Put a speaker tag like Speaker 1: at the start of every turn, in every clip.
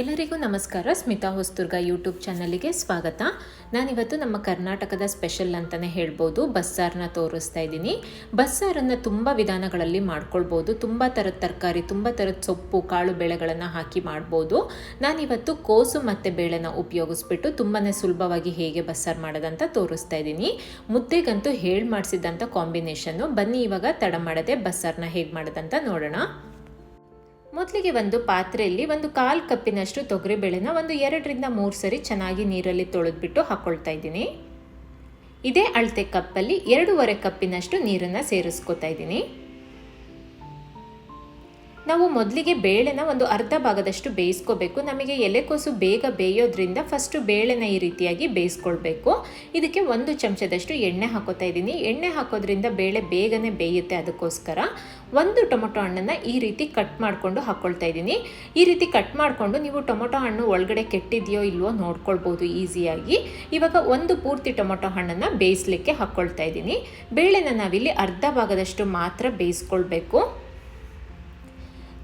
Speaker 1: ಎಲ್ಲರಿಗೂ ನಮಸ್ಕಾರ. ಸ್ಮಿತಾ ಹೊಸ್ತುರ್ಗ ಯೂಟ್ಯೂಬ್ ಚಾನಲಿಗೆ ಸ್ವಾಗತ. ನಾನಿವತ್ತು ನಮ್ಮ ಕರ್ನಾಟಕದ ಸ್ಪೆಷಲ್ ಅಂತಲೇ ಹೇಳ್ಬೋದು. ಬಸ್ಸಾರನ್ನ ತೋರಿಸ್ತಾ ಇದ್ದೀನಿ. ಬಸ್ಸಾರನ್ನು ತುಂಬ ವಿಧಾನಗಳಲ್ಲಿ ಮಾಡ್ಕೊಳ್ಬೋದು. ತುಂಬ ಥರದ ತರಕಾರಿ, ತುಂಬ ಥರದ ಸೊಪ್ಪು, ಕಾಳು ಬೆಳೆಗಳನ್ನು ಹಾಕಿ ಮಾಡ್ಬೋದು. ನಾನಿವತ್ತು ಕೋಸು ಮತ್ತು ಬೇಳೆನ ಉಪಯೋಗಿಸ್ಬಿಟ್ಟು ತುಂಬಾ ಸುಲಭವಾಗಿ ಹೇಗೆ ಬಸ್ಸಾರು ಮಾಡೋದಂತ ತೋರಿಸ್ತಾ ಇದ್ದೀನಿ. ಮುದ್ದೆಗಂತೂ ಹೇಳಿ ಮಾಡಿಸಿದಂಥ ಕಾಂಬಿನೇಷನ್ನು ಬನ್ನಿ ಇವಾಗ ತಡ ಮಾಡದೆ ಬಸ್ಸಾರನ್ನ ಹೇಗೆ ಮಾಡೋದಂತ ನೋಡೋಣ. ಮೊದಲಿಗೆ ಒಂದು ಪಾತ್ರೆಯಲ್ಲಿ ಒಂದು ಕಾಲು ಕಪ್ಪಿನಷ್ಟು ತೊಗರಿಬೇಳೆನ ಒಂದು ಎರಡರಿಂದ ಮೂರು ಸರಿ ಚೆನ್ನಾಗಿ ನೀರಲ್ಲಿ ತೊಳೆದ್ಬಿಟ್ಟು ಹಾಕ್ಕೊಳ್ತಾ ಇದ್ದೀನಿ. ಇದೇ ಅಳತೆ ಕಪ್ಪಲ್ಲಿ ಎರಡೂವರೆ ಕಪ್ಪಿನಷ್ಟು ನೀರನ್ನು ಸೇರಿಸ್ಕೊತಾ ಇದ್ದೀನಿ. ನಾವು ಮೊದಲಿಗೆ ಬೇಳೆನ ಒಂದು ಅರ್ಧ ಭಾಗದಷ್ಟು ಬೇಯಿಸ್ಕೋಬೇಕು. ನಮಗೆ ಎಲೆಕೋಸು ಬೇಗ ಬೇಯೋದ್ರಿಂದ ಫಸ್ಟು ಬೇಳೆನ ಈ ರೀತಿಯಾಗಿ ಬೇಯಿಸ್ಕೊಳ್ಬೇಕು. ಇದಕ್ಕೆ ಒಂದು ಚಮಚದಷ್ಟು ಎಣ್ಣೆ ಹಾಕೋತಾ ಇದ್ದೀನಿ. ಎಣ್ಣೆ ಹಾಕೋದ್ರಿಂದ ಬೇಳೆ ಬೇಗನೆ ಬೇಯುತ್ತೆ ಅದಕ್ಕೋಸ್ಕರ. ಒಂದು ಟೊಮೊಟೊ ಹಣ್ಣನ್ನು ಈ ರೀತಿ ಕಟ್ ಮಾಡಿಕೊಂಡು ಹಾಕ್ಕೊಳ್ತಾ ಇದ್ದೀನಿ. ಈ ರೀತಿ ಕಟ್ ಮಾಡಿಕೊಂಡು ನೀವು ಟೊಮೊಟೊ ಹಣ್ಣು ಒಳಗಡೆ ಕೆಟ್ಟಿದೆಯೋ ಇಲ್ವೋ ನೋಡ್ಕೊಳ್ಬೋದು ಈಸಿಯಾಗಿ. ಇವಾಗ ಒಂದು ಪೂರ್ತಿ ಟೊಮೊಟೊ ಹಣ್ಣನ್ನು ಬೇಯಿಸ್ಲಿಕ್ಕೆ ಹಾಕ್ಕೊಳ್ತಾ ಇದ್ದೀನಿ. ಬೇಳೆನ ನಾವಿಲ್ಲಿ ಅರ್ಧ ಭಾಗದಷ್ಟು ಮಾತ್ರ ಬೇಯಿಸ್ಕೊಳ್ಬೇಕು.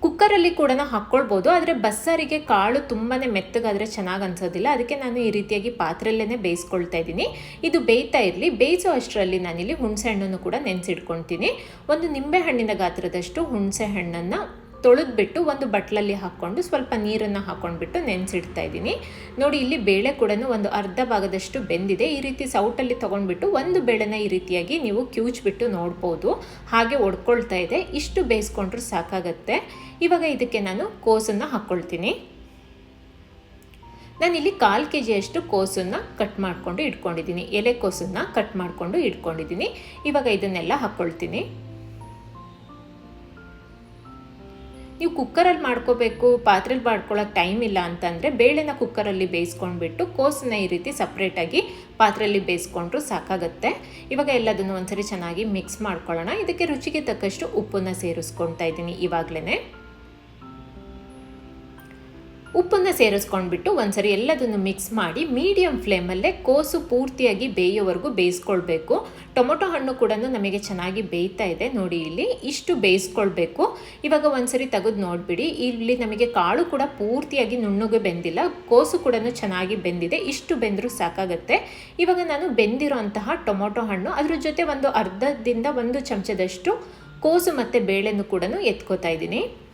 Speaker 1: ಕುಕ್ಕರಲ್ಲಿ ಕೂಡ ಹಾಕ್ಕೊಳ್ಬೋದು, ಆದರೆ ಬಸ್ಸಾರಿಗೆ ಕಾಳು ತುಂಬಾ ಮೆತ್ತಗಾದರೆ ಚೆನ್ನಾಗಿ ಅನ್ಸೋದಿಲ್ಲ. ಅದಕ್ಕೆ ನಾನು ಈ ರೀತಿಯಾಗಿ ಪಾತ್ರೆಯಲ್ಲೇ ಬೇಯಿಸ್ಕೊಳ್ತಾ ಇದ್ದೀನಿ. ಇದು ಬೇಯ್ತಾ ಇರಲಿ. ಬೇಯಿಸೋ ಅಷ್ಟರಲ್ಲಿ ನಾನಿಲ್ಲಿ ಹುಣಸೆ ಹಣ್ಣನ್ನು ಕೂಡ ನೆನೆಸಿಟ್ಕೊಳ್ತೀನಿ. ಒಂದು ನಿಂಬೆ ಹಣ್ಣಿನ ಗಾತ್ರದಷ್ಟು ಹುಣಸೆ ಹಣ್ಣನ್ನು ತೊಳೆದ್ಬಿಟ್ಟು ಒಂದು ಬಟ್ಲಲ್ಲಿ ಹಾಕ್ಕೊಂಡು ಸ್ವಲ್ಪ ನೀರನ್ನು ಹಾಕ್ಕೊಂಡ್ಬಿಟ್ಟು ನೆನೆಸಿಡ್ತಾ ಇದ್ದೀನಿ. ನೋಡಿ, ಇಲ್ಲಿ ಬೇಳೆ ಕೂಡ ಒಂದು ಅರ್ಧ ಭಾಗದಷ್ಟು ಬೆಂದಿದೆ. ಈ ರೀತಿ ಸೌಟಲ್ಲಿ ತೊಗೊಂಡ್ಬಿಟ್ಟು ಒಂದು ಬೇಳೆನ ಈ ರೀತಿಯಾಗಿ ನೀವು ಕ್ಯೂಚ್ಬಿಟ್ಟು ನೋಡ್ಬೋದು. ಹಾಗೆ ಒಡ್ಕೊಳ್ತಾ ಇದೆ. ಇಷ್ಟು ಬೇಯಿಸ್ಕೊಂಡ್ರೂ ಸಾಕಾಗತ್ತೆ. ಇವಾಗ ಇದಕ್ಕೆ ನಾನು ಕೋಸನ್ನು ಹಾಕ್ಕೊಳ್ತೀನಿ. ನಾನಿಲ್ಲಿ ಕಾಲು ಕೆ ಜಿಯಷ್ಟು ಕೋಸನ್ನು ಕಟ್ ಮಾಡಿಕೊಂಡು ಇಟ್ಕೊಂಡಿದ್ದೀನಿ. ಎಲೆ ಕೋಸನ್ನು ಕಟ್ ಮಾಡಿಕೊಂಡು ಇಟ್ಕೊಂಡಿದ್ದೀನಿ. ಇವಾಗ ಇದನ್ನೆಲ್ಲ ಹಾಕ್ಕೊಳ್ತೀನಿ. ನೀವು ಕುಕ್ಕರಲ್ಲಿ ಮಾಡ್ಕೋಬೇಕು, ಪಾತ್ರೆಲಿ ಮಾಡ್ಕೊಳ್ಳೋಕೆ ಟೈಮ್ ಇಲ್ಲ ಅಂತಂದರೆ ಬೇಳೆನ ಕುಕ್ಕರಲ್ಲಿ ಬೇಯಿಸ್ಕೊಂಡ್ಬಿಟ್ಟು ಕೋಸನ್ನ ಈ ರೀತಿ ಸಪ್ರೇಟಾಗಿ ಪಾತ್ರೆಯಲ್ಲಿ ಬೇಯಿಸ್ಕೊಂಡ್ರು ಸಾಕಾಗುತ್ತೆ. ಇವಾಗ ಎಲ್ಲದನ್ನು ಒಂದ್ಸರಿ ಚೆನ್ನಾಗಿ ಮಿಕ್ಸ್ ಮಾಡ್ಕೊಳ್ಳೋಣ. ಇದಕ್ಕೆ ರುಚಿಗೆ ತಕ್ಕಷ್ಟು ಉಪ್ಪನ್ನು ಸೇರಿಸ್ಕೊಳ್ತಾ ಇದ್ದೀನಿ ಇವಾಗಲೇ ಉಪ್ಪನ್ನು ಸೇರಿಸ್ಕೊಂಡ್ಬಿಟ್ಟು ಒಂದ್ಸರಿ ಎಲ್ಲದನ್ನು ಮಿಕ್ಸ್ ಮಾಡಿ ಮೀಡಿಯಂ ಫ್ಲೇಮಲ್ಲೇ ಕೋಸು ಪೂರ್ತಿಯಾಗಿ ಬೇಯೋವರೆಗೂ ಬೇಯಿಸ್ಕೊಳ್ಬೇಕು. ಟೊಮೊಟೊ ಹಣ್ಣು ಕೂಡ ನಮಗೆ ಚೆನ್ನಾಗಿ ಬೇಯ್ತಾ ಇದೆ ನೋಡಿ ಇಲ್ಲಿ. ಇಷ್ಟು ಬೇಯಿಸ್ಕೊಳ್ಬೇಕು. ಇವಾಗ ಒಂದ್ಸರಿ ತೆಗೆದು ನೋಡಿಬಿಡಿ. ಇಲ್ಲಿ ನಮಗೆ ಕಾಳು ಕೂಡ ಪೂರ್ತಿಯಾಗಿ ನುಣ್ಣಗೆ ಬೆಂದಿಲ್ಲ. ಕೋಸು ಕೂಡ ಚೆನ್ನಾಗಿ ಬೆಂದಿದೆ. ಇಷ್ಟು ಬೆಂದರೂ ಸಾಕಾಗುತ್ತೆ. ಇವಾಗ ನಾನು ಬೆಂದಿರೋ ಅಂತಹ ಟೊಮೊಟೊ ಹಣ್ಣು, ಅದ್ರ ಜೊತೆ ಒಂದು ಅರ್ಧದಿಂದ ಒಂದು ಚಮಚದಷ್ಟು ಕೋಸು ಮತ್ತು ಬೇಳೆನೂ ಕೂಡ ಎತ್ಕೋತಾ ಇದ್ದೀನಿ.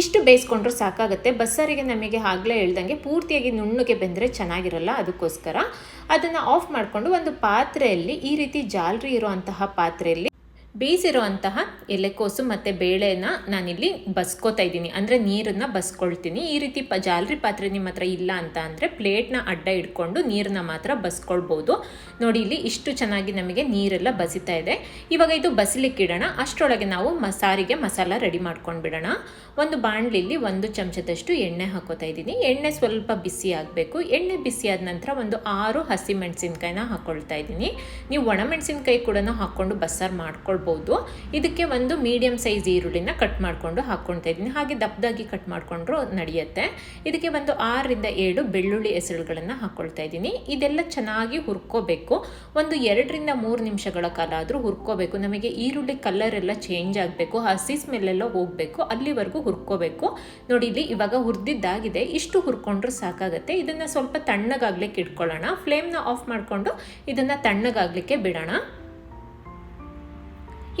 Speaker 1: ಇಷ್ಟು ಬೇಯಿಸ್ಕೊಂಡ್ರೂ ಸಾಕಾಗುತ್ತೆ. ಬಸ್ಸಾರಿಗೆ ನಮಗೆ ಆಗಲೇ ಹೇಳ್ದಂಗೆ ಪೂರ್ತಿಯಾಗಿ ನುಣ್ಣಗೆ ಬೆಂದರೆ ಚೆನ್ನಾಗಿರಲ್ಲ ಅದಕ್ಕೋಸ್ಕರ. ಅದನ್ನು ಆಫ್ ಮಾಡಿಕೊಂಡು ಒಂದು ಪಾತ್ರೆಯಲ್ಲಿ ಈ ರೀತಿ ಜಾಲರಿ ಇರುವಂತಹ ಪಾತ್ರೆಯಲ್ಲಿ ಬೇಯಿಸಿರೋ ಅಂತಹ ಎಲೆಕೋಸು ಮತ್ತು ಬೇಳೆನ ನಾನಿಲ್ಲಿ ಬಸ್ಕೋತಾ ಇದ್ದೀನಿ. ಅಂದರೆ ನೀರನ್ನು ಬಸ್ಕೊಳ್ತೀನಿ. ಈ ರೀತಿ ಪ ಜಾಲರಿ ಪಾತ್ರೆ ನಿಮ್ಮ ಹತ್ರ ಇಲ್ಲ ಅಂತ ಅಂದರೆ ಪ್ಲೇಟ್ನ ಅಡ್ಡ ಇಟ್ಕೊಂಡು ನೀರನ್ನ ಮಾತ್ರ ಬಸ್ಕೊಳ್ಬೋದು. ನೋಡಿ, ಇಲ್ಲಿ ಇಷ್ಟು ಚೆನ್ನಾಗಿ ನಮಗೆ ನೀರೆಲ್ಲ ಬಸಿತಾ ಇದೆ. ಇವಾಗ ಇದು ಬಸಿಲಿಕ್ಕೆ ಇಡೋಣ. ಅಷ್ಟರೊಳಗೆ ನಾವು ಮಸಾರಿಗೆ ಮಸಾಲ ರೆಡಿ ಮಾಡ್ಕೊಂಡು ಬಿಡೋಣ. ಒಂದು ಬಾಣಲಿಲಿ ಒಂದು ಚಮಚದಷ್ಟು ಎಣ್ಣೆ ಹಾಕೋತಾ ಇದ್ದೀನಿ. ಎಣ್ಣೆ ಸ್ವಲ್ಪ ಬಿಸಿ ಆಗಬೇಕು. ಎಣ್ಣೆ ಬಿಸಿ ಆದ ನಂತರ ಒಂದು ಆರು ಹಸಿ ಮೆಣಸಿನ್ಕಾಯಿನ ಹಾಕ್ಕೊಳ್ತಾ ಇದ್ದೀನಿ. ನೀವು ಒಣಮೆಣಸಿನ್ಕಾಯಿ ಕೂಡ ಹಾಕ್ಕೊಂಡು ಬಸ್ಸಾರು ಮಾಡ್ಕೊಳ್ಬೋದು ಇದಕ್ಕೆ ಒಂದು ಮೀಡಿಯಮ್ ಸೈಜ್ ಈರುಳ್ಳಿನ ಕಟ್ ಮಾಡಿಕೊಂಡು ಹಾಕ್ಕೊಳ್ತಾ ಇದ್ದೀನಿ. ಹಾಗೆ ದಪ್ಪದಾಗಿ ಕಟ್ ಮಾಡಿಕೊಂಡ್ರು ನಡೆಯುತ್ತೆ. ಇದಕ್ಕೆ ಒಂದು ಆರರಿಂದ ಏಳು ಬೆಳ್ಳುಳ್ಳಿ ಹೆಸರುಗಳನ್ನು ಹಾಕ್ಕೊಳ್ತಾ ಇದ್ದೀನಿ. ಇದೆಲ್ಲ ಚೆನ್ನಾಗಿ ಹುರ್ಕೋಬೇಕು. ಒಂದು ಎರಡರಿಂದ ಮೂರು ನಿಮಿಷಗಳ ಕಾಲ ಆದರೂ ಹುರ್ಕೋಬೇಕು. ನಮಗೆ ಈರುಳ್ಳಿ ಕಲರ್ ಎಲ್ಲ ಚೇಂಜ್ ಆಗಬೇಕು. ಹಸಿ ಸ್ಮೆಲ್ಲೆಲ್ಲ ಹೋಗಬೇಕು. ಅಲ್ಲಿವರೆಗೂ ಹುರ್ಕೋಬೇಕು. ನೋಡಿ, ಇಲ್ಲಿ ಇವಾಗ ಹುರಿದಿದ್ದಾಗಿದೆ. ಇಷ್ಟು ಹುರ್ಕೊಂಡ್ರೂ ಸಾಕಾಗುತ್ತೆ. ಇದನ್ನು ಸ್ವಲ್ಪ ತಣ್ಣಗಾಗ್ಲಿಕ್ಕೆ ಇಟ್ಕೊಳ್ಳೋಣ. ಫ್ಲೇಮ್ನ ಆಫ್ ಮಾಡಿಕೊಂಡು ಇದನ್ನು ತಣ್ಣಗಾಗಲಿಕ್ಕೆ ಬಿಡೋಣ.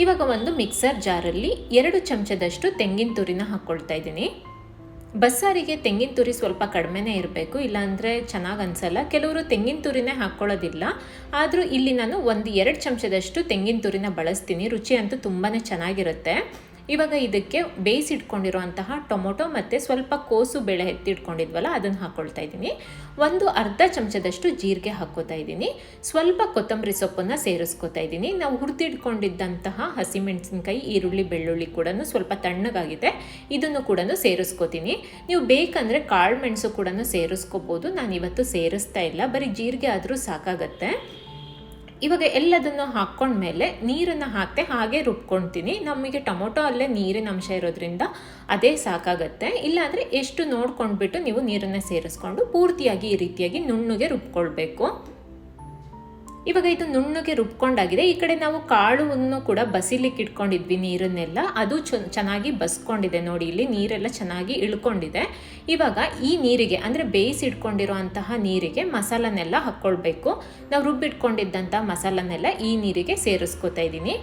Speaker 1: ಇವಾಗ ಒಂದು ಮಿಕ್ಸರ್ ಜಾರಲ್ಲಿ ಎರಡು ಚಮಚದಷ್ಟು ತೆಂಗಿನ ತುರಿನ ಹಾಕ್ಕೊಳ್ತಾ ಇದ್ದೀನಿ. ಬಸ್ಸಾರಿಗೆ ತೆಂಗಿನ ತುರಿ ಸ್ವಲ್ಪ ಕಡಿಮೆನೇ ಇರಬೇಕು, ಇಲ್ಲಾಂದರೆ ಚೆನ್ನಾಗಿ ಅನಿಸಲ್ಲ. ಕೆಲವರು ತೆಂಗಿನ ತುರಿನೇ ಹಾಕ್ಕೊಳ್ಳೋದಿಲ್ಲ ಆದರೂ ಇಲ್ಲಿ ನಾನು ಒಂದು ಎರಡು ಚಮಚದಷ್ಟು ತೆಂಗಿನ ತುರಿನ ಬಳಸ್ತೀನಿ. ರುಚಿ ಅಂತೂ ತುಂಬಾ ಚೆನ್ನಾಗಿರುತ್ತೆ. ಇವಾಗ ಇದಕ್ಕೆ ಬೇಯಿಸಿಟ್ಕೊಂಡಿರುವಂತಹ ಟೊಮೊಟೊ ಮತ್ತು ಸ್ವಲ್ಪ ಕೋಸು ಬೇಳೆ ಎತ್ತಿಟ್ಕೊಂಡಿದ್ವಲ್ಲ, ಅದನ್ನು ಹಾಕ್ಕೊಳ್ತಾ ಇದ್ದೀನಿ. ಒಂದು ಅರ್ಧ ಚಮಚದಷ್ಟು ಜೀರಿಗೆ ಹಾಕೋತಾ ಇದ್ದೀನಿ. ಸ್ವಲ್ಪ ಕೊತ್ತಂಬರಿ ಸೊಪ್ಪನ್ನು ಸೇರಿಸ್ಕೊತಾ ಇದ್ದೀನಿ. ನಾವು ಹುರಿದಿಟ್ಕೊಂಡಿದ್ದಂತಹ ಹಸಿಮೆಣಸಿನ್ಕಾಯಿ, ಈರುಳ್ಳಿ, ಬೆಳ್ಳುಳ್ಳಿ ಕೂಡ ಸ್ವಲ್ಪ ತಣ್ಣಗಾಗಿದೆ. ಇದನ್ನು ಕೂಡ ಸೇರಿಸ್ಕೋತೀನಿ. ನೀವು ಬೇಕಂದರೆ ಕಾಳು ಮೆಣಸು ಕೂಡ ಸೇರಿಸ್ಕೋಬೋದು. ನಾನು ಇವತ್ತು ಸೇರಿಸ್ತಾ ಇಲ್ಲ. ಬರೀ ಜೀರಿಗೆ ಆದರೂ ಸಾಕಾಗತ್ತೆ. ಇವಾಗ ಎಲ್ಲದನ್ನು ಹಾಕ್ಕೊಂಡ್ಮೇಲೆ ನೀರನ್ನು ಹಾಕ್ತೆ, ಹಾಗೆ ರುಬ್ಕೊಳ್ತೀನಿ ನಮಗೆ ಟೊಮೊಟೊ ಅಲ್ಲೇ ನೀರಿನ ಅಂಶ ಇರೋದ್ರಿಂದ ಅದೇ ಸಾಕಾಗತ್ತೆ. ಇಲ್ಲಾಂದರೆ ಎಷ್ಟು ನೋಡ್ಕೊಂಡ್ಬಿಟ್ಟು ನೀವು ನೀರನ್ನು ಸೇರಿಸ್ಕೊಂಡು ಪೂರ್ತಿಯಾಗಿ ಈ ರೀತಿಯಾಗಿ ನುಣ್ಣಗೆ ರುಬ್ಕೊಳ್ಬೇಕು. ಇವಾಗ ಇದು ನುಣ್ಣಗೆ ರುಬ್ಕೊಂಡಾಗಿದೆ. ಈ ಕಡೆ ನಾವು ಕಾಳುವನ್ನು ಕೂಡ ಬಸಿಲಿಕ್ಕೆ ಇಟ್ಕೊಂಡಿದ್ವಿ ನೀರನ್ನೆಲ್ಲ. ಅದು ಚೆನ್ನಾಗಿ ಬಸ್ಕೊಂಡಿದೆ ನೋಡಿ, ಇಲ್ಲಿ ನೀರೆಲ್ಲ ಚೆನ್ನಾಗಿ ಇಳ್ಕೊಂಡಿದೆ. ಇವಾಗ ಈ ನೀರಿಗೆ, ಅಂದರೆ ಬೇಯಿಸಿ ಇಟ್ಕೊಂಡಿರೋ ಅಂತಹ ನೀರಿಗೆ ಮಸಾಲನೆಲ್ಲ ಹಾಕ್ಕೊಳ್ಬೇಕು. ನಾವು ರುಬ್ಬಿಟ್ಕೊಂಡಿದ್ದಂಥ ಮಸಾಲನೆಲ್ಲ ಈ ನೀರಿಗೆ ಸೇರಿಸ್ಕೊತಾ ಇದ್ದೀನಿ.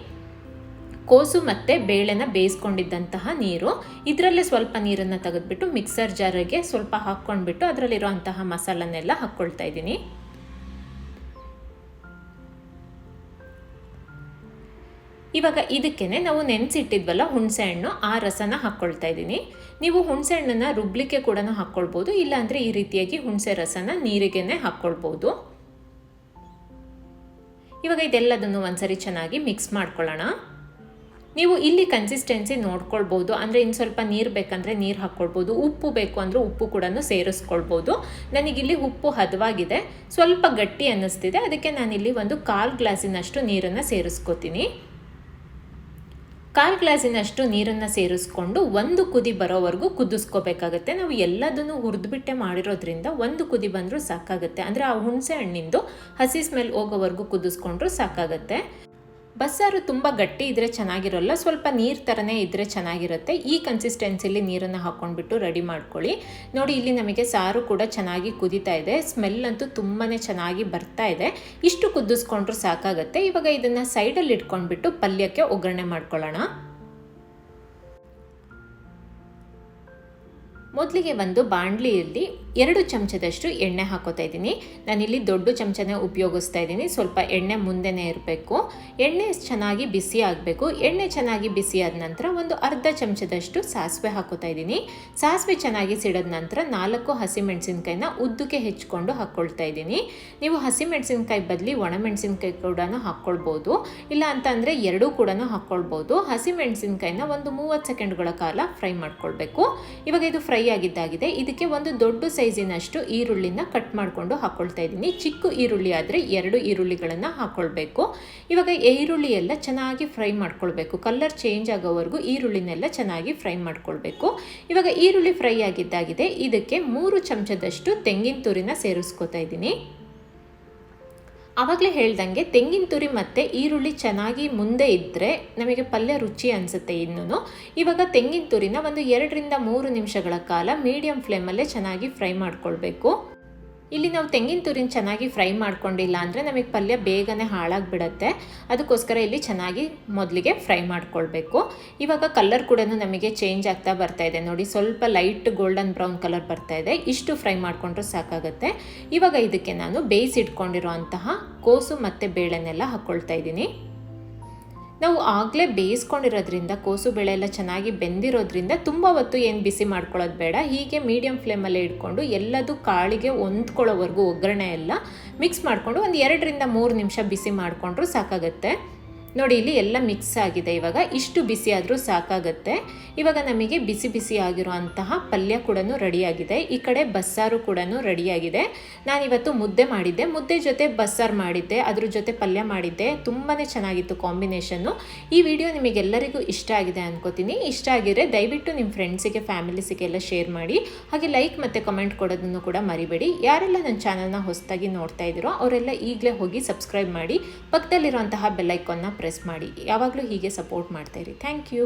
Speaker 1: ಕೋಸು ಮತ್ತು ಬೇಳೆನ ಬೇಯಿಸ್ಕೊಂಡಿದ್ದಂತಹ ನೀರು. ಇದರಲ್ಲೇ ಸ್ವಲ್ಪ ನೀರನ್ನು ತೆಗೆದುಬಿಟ್ಟು ಮಿಕ್ಸರ್ ಜಾರಿಗೆ ಸ್ವಲ್ಪ ಹಾಕ್ಕೊಂಡ್ಬಿಟ್ಟು ಅದರಲ್ಲಿರುವಂತಹ ಮಸಾಲನೆಲ್ಲ ಹಾಕ್ಕೊಳ್ತಾ ಇದ್ದೀನಿ. ಇವಾಗ ಇದಕ್ಕೆ ನಾವು ನೆನೆಸಿಟ್ಟಿದ್ವಲ್ಲ ಹುಣಸೆ ಹಣ್ಣು, ಆ ರಸನ ಹಾಕ್ಕೊಳ್ತಾ ಇದ್ದೀನಿ. ನೀವು ಹುಣಸೆ ಹಣ್ಣನ್ನು ರುಬ್ಲಿಕ್ಕೆ ಕೂಡ ಹಾಕ್ಕೊಳ್ಬೋದು ಇಲ್ಲಾಂದರೆ ಈ ರೀತಿಯಾಗಿ ಹುಣಸೆ ರಸನ ನೀರಿಗೆನೆ ಹಾಕ್ಕೊಳ್ಬೋದು ಇವಾಗ ಇದೆಲ್ಲದನ್ನು ಒಂದ್ಸರಿ ಚೆನ್ನಾಗಿ ಮಿಕ್ಸ್ ಮಾಡ್ಕೊಳ್ಳೋಣ. ನೀವು ಇಲ್ಲಿ ಕನ್ಸಿಸ್ಟೆನ್ಸಿ ನೋಡ್ಕೊಳ್ಬೋದು, ಅಂದರೆ ಇನ್ನು ಸ್ವಲ್ಪ ನೀರು ಬೇಕಂದರೆ ನೀರು ಹಾಕ್ಕೊಳ್ಬೋದು ಉಪ್ಪು ಬೇಕು ಅಂದರೆ ಉಪ್ಪು ಕೂಡ ಸೇರಿಸ್ಕೊಳ್ಬೋದು. ನನಗಿಲ್ಲಿ ಉಪ್ಪು ಹದವಾಗಿದೆ, ಸ್ವಲ್ಪ ಗಟ್ಟಿ ಅನ್ನಿಸ್ತಿದೆ, ಅದಕ್ಕೆ ನಾನಿಲ್ಲಿ ಒಂದು ಕಾಲು ಗ್ಲಾಸಿನಷ್ಟು ನೀರನ್ನು ಸೇರಿಸ್ಕೋತೀನಿ. ಕಾಲು ಗ್ಲಾಸಿನಷ್ಟು ನೀರನ್ನು ಸೇರಿಸ್ಕೊಂಡು ಒಂದು ಕುದಿ ಬರೋವರೆಗೂ ಕುದಿಸ್ಕೋಬೇಕಾಗತ್ತೆ. ನಾವು ಎಲ್ಲದನ್ನು ಹುರಿದ್ಬಿಟ್ಟೆ ಮಾಡಿರೋದ್ರಿಂದ ಒಂದು ಕುದಿ ಬಂದರೂ ಸಾಕಾಗುತ್ತೆ. ಅಂದರೆ ಆ ಹುಣಸೆ ಹಣ್ಣಿಂದು ಹಸಿ ಸ್ಮೆಲ್ ಹೋಗೋವರೆಗೂ ಕುದಿಸ್ಕೊಂಡ್ರೂ ಸಾಕಾಗತ್ತೆ. ಬಸ್ಸಾರು ತುಂಬ ಗಟ್ಟಿ ಇದ್ದರೆ ಚೆನ್ನಾಗಿರೋಲ್ಲ, ಸ್ವಲ್ಪ ನೀರು ಥರನೇ ಇದ್ದರೆ ಚೆನ್ನಾಗಿರುತ್ತೆ. ಈ ಕನ್ಸಿಸ್ಟೆನ್ಸಿಲಿ ನೀರನ್ನು ಹಾಕ್ಕೊಂಡ್ಬಿಟ್ಟು ರೆಡಿ ಮಾಡ್ಕೊಳ್ಳಿ. ನೋಡಿ, ಇಲ್ಲಿ ನಮಗೆ ಸಾರು ಕೂಡ ಚೆನ್ನಾಗಿ ಕುದೀತಾ ಇದೆ. ಸ್ಮೆಲ್ ಅಂತೂ ತುಂಬಾ ಚೆನ್ನಾಗಿ ಬರ್ತಾ ಇದೆ. ಇಷ್ಟು ಕುದಿಸ್ಕೊಂಡ್ರೂ ಸಾಕಾಗುತ್ತೆ. ಇವಾಗ ಇದನ್ನು ಸೈಡಲ್ಲಿ ಇಟ್ಕೊಂಡ್ಬಿಟ್ಟು ಪಲ್ಯಕ್ಕೆ ಒಗ್ಗರಣೆ ಮಾಡ್ಕೊಳ್ಳೋಣ. ಮೊದಲಿಗೆ ಒಂದು ಬಾಣಲಿಯಲ್ಲಿ ಎರಡು ಚಮಚದಷ್ಟು ಎಣ್ಣೆ ಹಾಕೋತಾ ಇದ್ದೀನಿ. ನಾನಿಲ್ಲಿ ದೊಡ್ಡ ಚಮಚನ ಉಪಯೋಗಿಸ್ತಾ ಇದ್ದೀನಿ. ಸ್ವಲ್ಪ ಎಣ್ಣೆ ಮುಂದೆನೇ ಇರಬೇಕು. ಎಣ್ಣೆ ಚೆನ್ನಾಗಿ ಬಿಸಿ ಆಗಬೇಕು. ಎಣ್ಣೆ ಚೆನ್ನಾಗಿ ಬಿಸಿ ಆದ ನಂತರ ಒಂದು ಅರ್ಧ ಚಮಚದಷ್ಟು ಸಾಸಿವೆ ಹಾಕೋತಾ ಇದ್ದೀನಿ. ಸಾಸಿವೆ ಚೆನ್ನಾಗಿ ಸಿಡಿದ ನಂತರ ನಾಲ್ಕು ಹಸಿಮೆಣಸಿನ್ಕಾಯಿನ ಉದ್ದಕ್ಕೆ ಹೆಚ್ಕೊಂಡು ಹಾಕ್ಕೊಳ್ತಾ ಇದ್ದೀನಿ. ನೀವು ಹಸಿಮೆಣಸಿನ್ಕಾಯಿ ಬದಲಿ ಒಣಮೆಣಸಿನ್ಕಾಯಿ ಕೂಡ ಹಾಕ್ಕೊಳ್ಬೋದು ಇಲ್ಲ ಅಂತ ಅಂದರೆ ಎರಡೂ ಕೂಡ ಹಾಕ್ಕೊಳ್ಬೋದು ಹಸಿಮೆಣಸಿನ್ಕಾಯಿನ ಒಂದು ಮೂವತ್ತು ಸೆಕೆಂಡ್ಗಳ ಕಾಲ ಫ್ರೈ ಮಾಡ್ಕೊಳ್ಬೇಕು. ಇವಾಗ ಇದು ಫ್ರೈ ಆಗಿದ್ದಾಗಿದೆ. ಇದಕ್ಕೆ ಒಂದು ದೊಡ್ಡ ಸೈಜಿನಷ್ಟು ಈರುಳ್ಳಿನ ಕಟ್ ಮಾಡಿಕೊಂಡು ಹಾಕ್ಕೊಳ್ತಾ ಇದ್ದೀನಿ. ಚಿಕ್ಕ ಈರುಳ್ಳಿ ಆದರೆ ಎರಡು ಈರುಳ್ಳಿಗಳನ್ನು ಹಾಕ್ಕೊಳ್ಬೇಕು ಇವಾಗ ಈರುಳ್ಳಿ ಎಲ್ಲ ಚೆನ್ನಾಗಿ ಫ್ರೈ ಮಾಡ್ಕೊಳ್ಬೇಕು. ಕಲರ್ ಚೇಂಜ್ ಆಗೋವರೆಗೂ ಈರುಳ್ಳಿನೆಲ್ಲ ಚೆನ್ನಾಗಿ ಫ್ರೈ ಮಾಡ್ಕೊಳ್ಬೇಕು. ಇವಾಗ ಈರುಳ್ಳಿ ಫ್ರೈ ಆಗಿದ್ದಾಗಿದೆ. ಇದಕ್ಕೆ ಮೂರು ಚಮಚದಷ್ಟು ತೆಂಗಿನ ತುರಿನ ಸೇರಿಸ್ಕೊತಾ ಇದ್ದೀನಿ. ಆವಾಗಲೇ ಹೇಳ್ದಂಗೆ ತೆಂಗಿನ ತುರಿ ಮತ್ತು ಈರುಳ್ಳಿ ಚೆನ್ನಾಗಿ ಮುಂದೆ ಇದ್ದರೆ ನಮಗೆ ಪಲ್ಯ ರುಚಿ ಅನಿಸುತ್ತೆ ಇನ್ನೂ ಇವಾಗ ತೆಂಗಿನ ತುರಿನ ಒಂದು ಎರಡರಿಂದ ಮೂರು ನಿಮಿಷಗಳ ಕಾಲ ಮೀಡಿಯಂ ಫ್ಲೇಮಲ್ಲೇ ಚೆನ್ನಾಗಿ ಫ್ರೈ ಮಾಡ್ಕೊಳ್ಬೇಕು. ಇಲ್ಲಿ ನಾವು ತೆಂಗಿನ ತುರಿನ ಚೆನ್ನಾಗಿ ಫ್ರೈ ಮಾಡ್ಕೊಂಡಿಲ್ಲ ಅಂದರೆ ನಮಗೆ ಪಲ್ಯ ಬೇಗನೆ ಹಾಳಾಗಿಬಿಡತ್ತೆ. ಅದಕ್ಕೋಸ್ಕರ ಇಲ್ಲಿ ಚೆನ್ನಾಗಿ ಮೊದಲಿಗೆ ಫ್ರೈ ಮಾಡ್ಕೊಳ್ಬೇಕು. ಇವಾಗ ಕಲರ್ ಕೂಡ ನಮಗೆ ಚೇಂಜ್ ಆಗ್ತಾ ಬರ್ತಾ ಇದೆ. ನೋಡಿ, ಸ್ವಲ್ಪ ಲೈಟ್ ಗೋಲ್ಡನ್ ಬ್ರೌನ್ ಕಲರ್ ಬರ್ತಾ ಇದೆ. ಇಷ್ಟು ಫ್ರೈ ಮಾಡಿಕೊಂಡ್ರೆ ಸಾಕಾಗುತ್ತೆ. ಇವಾಗ ಇದಕ್ಕೆ ನಾನು ಬೇಯಿಸಿಟ್ಕೊಂಡಿರೋ ಅಂತಹ ಕೋಸು ಮತ್ತು ಬೇಳೆನೆಲ್ಲ ಹಾಕ್ಕೊಳ್ತಾ ಇದ್ದೀನಿ. ನಾವು ಆಗಲೇ ಬೇಯಿಸ್ಕೊಂಡಿರೋದ್ರಿಂದ, ಕೋಸು ಬೆಳೆ ಎಲ್ಲ ಚೆನ್ನಾಗಿ ಬೆಂದಿರೋದ್ರಿಂದ ತುಂಬ ಹೊತ್ತು ಏನು ಬಿಸಿ ಮಾಡ್ಕೊಳ್ಳೋದು ಬೇಡ. ಹೀಗೆ ಮೀಡಿಯಮ್ ಫ್ಲೇಮಲ್ಲೇ ಇಟ್ಕೊಂಡು ಎಲ್ಲದೂ ಕಾಳಿಗೆ ಹೊಂದ್ಕೊಳ್ಳೋವರೆಗೂ ಒಗ್ಗರಣೆ ಎಲ್ಲ ಮಿಕ್ಸ್ ಮಾಡಿಕೊಂಡು ಒಂದು ಎರಡರಿಂದ ಮೂರು ನಿಮಿಷ ಬಿಸಿ ಮಾಡಿಕೊಂಡ್ರೂ ಸಾಕಾಗುತ್ತೆ. ನೋಡಿ, ಇಲ್ಲಿ ಎಲ್ಲ ಮಿಕ್ಸ್ ಆಗಿದೆ. ಇವಾಗ ಇಷ್ಟು ಬಿಸಿ ಆದರೂ ಸಾಕಾಗುತ್ತೆ. ಇವಾಗ ನಮಗೆ ಬಿಸಿ ಬಿಸಿ ಆಗಿರುವಂತಹ ಪಲ್ಯ ಕೂಡ ರೆಡಿಯಾಗಿದೆ. ಈ ಕಡೆ ಬಸ್ಸಾರು ಕೂಡ ರೆಡಿಯಾಗಿದೆ. ನಾನಿವತ್ತು ಮುದ್ದೆ ಮಾಡಿದ್ದೆ. ಮುದ್ದೆ ಜೊತೆ ಬಸ್ಸಾರು ಮಾಡಿದ್ದೆ. ಅದ್ರ ಜೊತೆ ಪಲ್ಯ ಮಾಡಿದ್ದೆ. ತುಂಬಾ ಚೆನ್ನಾಗಿತ್ತು ಕಾಂಬಿನೇಷನ್ನು. ಈ ವಿಡಿಯೋ ನಿಮಗೆಲ್ಲರಿಗೂ ಇಷ್ಟ ಆಗಿದೆ ಅನ್ಕೋತೀನಿ. ಇಷ್ಟ ಆಗಿದ್ರೆ ದಯವಿಟ್ಟು ನಿಮ್ಮ ಫ್ರೆಂಡ್ಸಿಗೆ ಫ್ಯಾಮಿಲೀಸಿಗೆಲ್ಲ ಶೇರ್ ಮಾಡಿ. ಹಾಗೆ ಲೈಕ್ ಮತ್ತು ಕಮೆಂಟ್ ಕೊಡೋದನ್ನು ಕೂಡ ಮರಿಬೇಡಿ. ಯಾರೆಲ್ಲ ನನ್ನ ಚಾನಲ್ನ ಹೊಸದಾಗಿ ನೋಡ್ತಾ ಇದ್ದೀರೋ ಅವರೆಲ್ಲ ಈಗಲೇ ಹೋಗಿ ಸಬ್ಸ್ಕ್ರೈಬ್ ಮಾಡಿ. ಪಕ್ಕದಲ್ಲಿರುವಂತಹ ಬೆಲ್ಲೈಕನ್ನ ಪ್ರೆಸ್ ಮಾಡಿ. ಯಾವಾಗಲೂ ಹೀಗೆ ಸಪೋರ್ಟ್ ಮಾಡ್ತಾಯಿರಿ ಥ್ಯಾಂಕ್ ಯು